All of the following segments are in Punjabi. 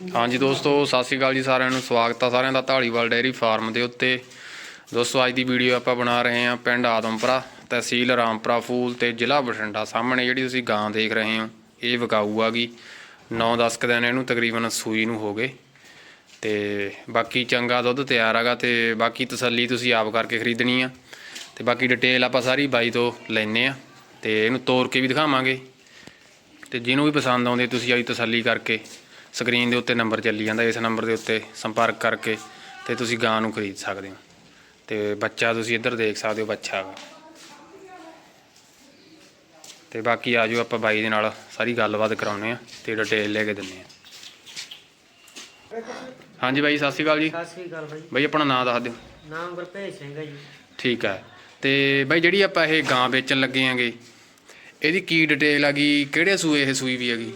ਹਾਂਜੀ ਦੋਸਤੋ, ਸਤਿ ਸ਼੍ਰੀ ਅਕਾਲ ਜੀ ਸਾਰਿਆਂ ਨੂੰ। ਸਵਾਗਤ ਆ ਸਾਰਿਆਂ ਦਾ ਢਾਲੀਵਾਲ ਡੇਅਰੀ ਫਾਰਮ ਦੇ ਉੱਤੇ। ਦੋਸਤੋ, ਅੱਜ ਦੀ ਵੀਡੀਓ ਆਪਾਂ ਬਣਾ ਰਹੇ ਹਾਂ ਪਿੰਡ ਆਦਮਪੁਰਾ, ਤਹਿਸੀਲ ਰਾਮਪੁਰਾ ਫੂਲ ਤੇ ਜ਼ਿਲ੍ਹਾ ਬਠਿੰਡਾ। ਸਾਹਮਣੇ ਜਿਹੜੀ ਤੁਸੀਂ ਗਾਂ ਦੇਖ ਰਹੇ ਹੋ, ਇਹ ਵਿਕਾਊ ਆਗੀ 9-10 ਕੁ ਦਿਨ ਇਹਨੂੰ ਤਕਰੀਬਨ ਸੂਈ ਨੂੰ ਹੋ ਗਏ। ਤੇ ਬਾਕੀ ਚੰਗਾ ਦੁੱਧ ਤਿਆਰ ਹੈਗਾ ਤੇ ਬਾਕੀ ਤਸੱਲੀ ਤੁਸੀਂ ਆਪ ਕਰਕੇ ਖਰੀਦਣੀ ਆ। ਤੇ ਬਾਕੀ ਡਿਟੇਲ ਆਪਾਂ ਸਾਰੀ ਬਾਈ ਤੋਂ ਲੈਨੇ ਆ ਤੇ ਇਹਨੂੰ ਤੋੜ ਕੇ ਵੀ ਦਿਖਾਵਾਂਗੇ। ਤੇ ਜਿਹਨੂੰ ਵੀ ਪਸੰਦ ਆਉਂਦੇ ਤੁਸੀਂ ਆਈ ਤਸੱਲੀ ਕਰਕੇ ਸਕਰੀਨ ਦੇ ਉੱਤੇ ਨੰਬਰ ਚੱਲੀ ਜਾਂਦਾ ਇਸ ਨੰਬਰ ਦੇ ਉੱਤੇ ਸੰਪਰਕ ਕਰਕੇ ਤੇ ਤੁਸੀਂ ਗਾਂ ਨੂੰ ਖਰੀਦ ਸਕਦੇ ਹੋ। ਤੇ ਬੱਚਾ ਤੁਸੀਂ ਇੱਧਰ ਦੇਖ ਸਕਦੇ ਹੋ ਬੱਚਾ ਤੇ ਬਾਕੀ ਆਜੋ ਆਪਾਂ ਬਾਈ ਦੇ ਨਾਲ ਸਾਰੀ ਗੱਲਬਾਤ ਕਰਾਉਨੇ ਆ ਤੇ ਡਿਟੇਲ ਲੈ ਕੇ ਦਿੰਨੇ ਆ। ਹਾਂਜੀ ਬਾਈ ਸਤਿ ਸ਼੍ਰੀ ਅਕਾਲ ਜੀ। ਸਤਿ ਸ੍ਰੀ ਅਕਾਲ ਬਾਈ। ਬਾਈ ਆਪਣਾ ਨਾਮ ਦੱਸ ਦਿਓ। ਨਾਮ ਗੁਰਭੇਜ ਸਿੰਘ ਹੈ ਜੀ। ਠੀਕ ਹੈ। ਤੇ ਬਾਈ ਜਿਹੜੀ ਆਪਾਂ ਇਹ ਗਾਂ ਵੇਚਣ ਲੱਗੇ ਆਂਗੇ ਇਹਦੀ ਕੀ ਡਿਟੇਲ ਹੈਗੀ ਕਿਹੜੇ ਸੂਏ ਇਹ ਸੂਈ ਵੀ ਹੈਗੀ?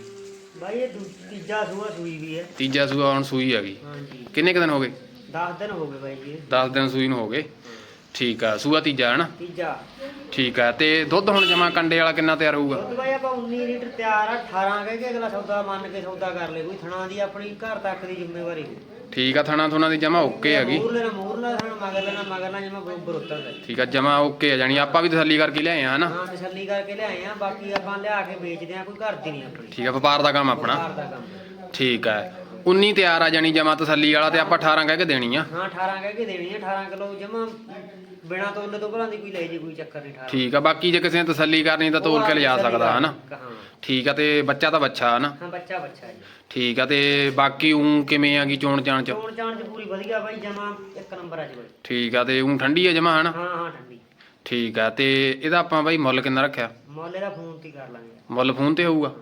ਬਾਈ ਇਹ ਤੀਜਾ ਸੂਆ ਸੂਈ ਵੀ ਹੈ। ਤੀਜਾ ਸੂਆ ਹੁਣ ਸੂਈ ਹੈਗੀ। ਹਾਂਜੀ। ਕਿੰਨੇ ਕੁ ਦਿਨ ਹੋ ਗਏ? 10 ਦਿਨ ਹੋ ਗਏ ਬਾਈ ਜੀ। 10 ਦਿਨ ਸੂਈ ਨੂੰ ਹੋ ਗਏ। ਠੀਕ ਆ ਸੂਆ ਤੀਜਾ ਹੈ ਨਾ? ਤੀਜਾ। ਠੀਕ ਆ ਤੇ ਦੁੱਧ ਹੁਣ ਜਮਾ ਕੰਡੇ ਵਾਲਾ ਕਿੰਨਾ ਤਿਆਰ ਹੋਊਗਾ? ਦੁੱਧ ਬਾਈ ਆਪਾਂ 19 ਲੀਟਰ ਤਿਆਰ ਆ 18 ਕਹਿ ਕੇ ਅਗਲਾ ਸੌਦਾ ਮੰਨ ਕੇ ਸੌਦਾ ਕਰ ਲੇ ਕੋਈ ਥਣਾ ਦੀ ਆਪਣੀ ਘਰ ਤੱਕ ਦੀ ਜ਼ਿੰਮੇਵਾਰੀ। ਠੀਕ ਆ ਥਣਾ ਥੁਣਾ ਦੀ ਜਮਾ ਓਕੇ ਹੈਗੀ। ਮੂਰ ਲੈਣਾ ਮੂਰ ਲੈਣਾ ਥਣਾ ਮਗਰ ਲੈਣਾ ਮਗਰ ਲੈਣਾ ਜਿਵੇਂ ਬਰੋਬਰ ਉੱਤਰਦਾ ਜੀ। ਠੀਕ ਆ ਜਮਾ ਓਕੇ ਆ ਜਾਣੀ ਆਪਾਂ ਵੀ ਤਸੱਲੀ ਕਰਕੇ ਲਿਆਏ ਆ ਹਨਾ? ਹਾਂ ਤਸੱਲੀ ਕਰਕੇ ਲਿਆਏ ਆ ਬਾਕੀ ਆਪਾਂ ਲਿਆ ਕੇ ਵੇਚਦੇ ਆ ਕੋਈ ਘਰ ਦੀ ਨਹੀਂ ਆਪਣੀ। ਠੀਕ ਆ ਵਪਾਰ ਦਾ ਕੰਮ ਆਪਣਾ। ਘਰ ਦਾ ਕੰਮ। ਠੀਕ ਆ। 19 ਤਿਆਰ ਆ ਜਾਣੀ ਜਮਾ ਤਸੱਲੀ ਵਾਲਾ ਤੇ ਆਪਾਂ 18 ਕਹਿ ਕੇ ਦੇਣੀ ਆ। ਹਾਂ 18 ਕਹਿ ਕੇ ਦੇਣੀ ਆ 18 ਕਿਲੋ ਜਮਾ ਬਿਨਾ ਤੋਲੇ ਤੋਂ ਭਲਾਂ ਦੀ ਕੋਈ ਲੈ ਜੇ ਕੋਈ ਚੱਕਰ ਨਹੀਂ 18 ਠੀਕ ਆ ਬਾਕੀ ਜੇ ਕਿਸੇ ਨੇ ਤਸੱਲੀ ਕਰਨੀ ਤਾਂ ਤੋਲ ਕੇ ਲਿਜਾ ਸਕਦਾ ਹਨਾ? ਠੀਕ ਆ ਤੇ ਬੱਚਾ ਤਾਂ ਬੱਚਾ ਹਨਾ? ਹਾਂ ਬੱਚਾ ਬੱਚਾ ਜੀ। ਠੀਕ ਆ ਤੇ ਬਾਕੀ ਉਂ ਕਿਵੇਂ ਆਗੀ ਚੋਣ ਚਾਣ ਚ? ਚੋਣ ਚਾਣ ਚ ਪੂਰੀ ਵਧੀਆ ਬਾਈ ਜਮਾ ਇੱਕ ਨੰਬਰ ਆ ਜੀ ਬਾਈ। ਠੀਕ ਆ ਤੇ ਉਂ ਠੰਡੀ ਆ ਜਮਾ ਹਨਾ? ਹਾਂ ਹਾਂ ਠੰਡੀ। ਠੀਕ ਆ ਤੇ ਇਹਦਾ ਆਪਾਂ ਬਾਈ ਮੁੱਲ ਕਿੰਨਾ ਰੱਖਿਆ? ਮੁੱਲ ਇਹਦਾ ਫੋਨ ਤੇ ਕਰ ਲਾਂਗੇ। ਮੁੱਲ ਫੋਨ ਤੇ ਹੋਊਗਾ?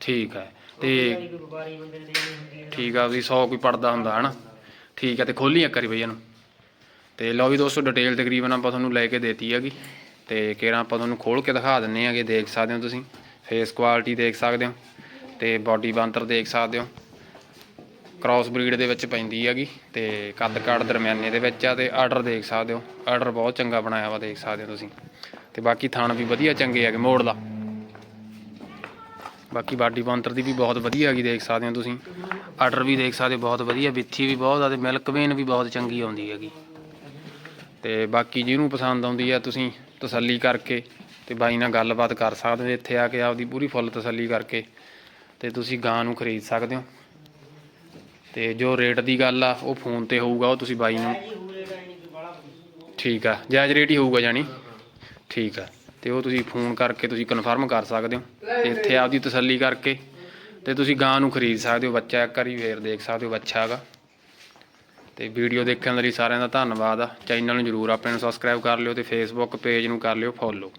ਠੀਕ ਹੈ ਤੇ ਵਪਾਰੀ ਬੰਦੇ ਹੁੰਦੀ ਹੈ ਠੀਕ ਆ ਵੀ 100 ਕੋਈ ਪੜਦਾ ਹੁੰਦਾ ਹਨਾ? ਠੀਕ ਆ ਤੇ ਖੋਲੀ ਇੱਕ ਵਾਰੀ ਬਈ ਇਹਨੂੰ। ਤੇ ਲਓ ਵੀ ਦੋਸਤੋ ਡਿਟੇਲ ਤਕਰੀਬਨ ਆਪਾਂ ਤੁਹਾਨੂੰ ਲੈ ਕੇ ਦੇਤੀ ਹੈਗੀ। ਤੇ ਕੇਰਾਂ ਆਪਾਂ ਤੁਹਾਨੂੰ ਖੋਲ ਕੇ ਦਿਖਾ ਦਿੰਨੇ ਆਗੇ ਦੇਖ ਸਕਦੇ ਹੋ ਤੁਸੀਂ। ਫੇਸ ਕੁਆਲਿਟੀ ਦੇਖ ਸਕਦੇ ਹੋ ਤੇ ਬਾਡੀ ਬਾਂਤਰ ਦੇਖ ਸਕਦੇ ਹੋ। ਕ੍ਰਾਸ ਬਰੀਡ ਦੇ ਵਿੱਚ ਪੈਂਦੀ ਹੈਗੀ ਤੇ ਕੱਦ ਕਾਠ ਦਰਮਿਆਨੇ ਦੇ ਵਿੱਚ ਆ ਤੇ ਆਰਡਰ ਦੇਖ ਸਕਦੇ ਹੋ। ਆਰਡਰ ਬਹੁਤ ਚੰਗਾ ਬਣਾਇਆ ਵਾ ਦੇਖ ਸਕਦੇ ਹੋ ਤੁਸੀਂ। ਤੇ ਬਾਕੀ ਥਣ ਵੀ ਵਧੀਆ ਚੰਗੇ ਹੈਗੇ ਮੋੜ ਦਾ ਬਾਕੀ ਬਾਡੀ ਬਾਂਤਰ ਦੀ ਵੀ ਬਹੁਤ ਵਧੀਆ ਹੈਗੀ, ਦੇਖ ਸਕਦੇ ਹੋ ਤੁਸੀਂ। ਆਰਡਰ ਵੀ ਦੇਖ ਸਕਦੇ ਹੋ, ਬਹੁਤ ਵਧੀਆ। ਵਿੱਥੀ ਵੀ ਬਹੁਤ ਆ ਤੇ ਮਿਲਕ ਵੇਨ ਵੀ ਬਹੁਤ ਚੰਗੀ ਆਉਂਦੀ ਹੈਗੀ। ਤੇ ਬਾਕੀ ਜਿਹਨੂੰ ਪਸੰਦ ਆਉਂਦੀ ਆ, ਤੁਸੀਂ ਤਸੱਲੀ ਕਰਕੇ ਤੇ ਬਾਈ ਨਾਲ ਗੱਲਬਾਤ ਕਰ ਸਕਦੇ ਹੋ, ਇੱਥੇ ਆ ਕੇ ਆਪਦੀ ਪੂਰੀ ਫੁੱਲ ਤਸੱਲੀ ਕਰਕੇ ਤੇ ਤੁਸੀਂ ਗਾਂ ਨੂੰ ਖਰੀਦ ਸਕਦੇ ਹੋ। ਤੇ ਜੋ ਰੇਟ ਦੀ ਗੱਲ ਆ, ਉਹ ਫੋਨ ਤੇ ਹੋਊਗਾ, ਉਹ ਤੁਸੀਂ ਬਾਈ ਨੂੰ। ਠੀਕ ਆ, ਜਾਇਜ਼ ਰੇਟ ਹੀ ਹੋਊਗਾ ਜਾਨੀ ਠੀਕ ਆ। ਤੇ ਉਹ ਤੁਸੀਂ ਫੋਨ ਕਰਕੇ ਤੁਸੀਂ ਕਨਫਰਮ ਕਰ ਸਕਦੇ ਹੋ ਤੇ ਇੱਥੇ ਆਪਦੀ ਤਸੱਲੀ ਕਰਕੇ ਤੇ ਤੁਸੀਂ ਗਾਂ ਨੂੰ ਖਰੀਦ ਸਕਦੇ ਹੋ ਬੱਚਾ ਇੱਕ ਵਾਰੀ, ਫੇਰ ਦੇਖ ਸਕਦੇ ਹੋ ਬੱਚਾ ਹੈਗਾ। ਤੇ ਵੀਡੀਓ ਦੇਖਣ ਲਈ ਸਾਰਿਆਂ ਦਾ ਧੰਨਵਾਦ ਆ। ਚੈਨਲ ਨੂੰ ਜਰੂਰ ਆਪਣੇ ਨੂੰ ਸਬਸਕ੍ਰਾਈਬ ਕਰ ਲਿਓ ਤੇ ਫੇਸਬੁੱਕ ਪੇਜ ਨੂੰ ਕਰ ਲਿਓ ਫੋਲੋ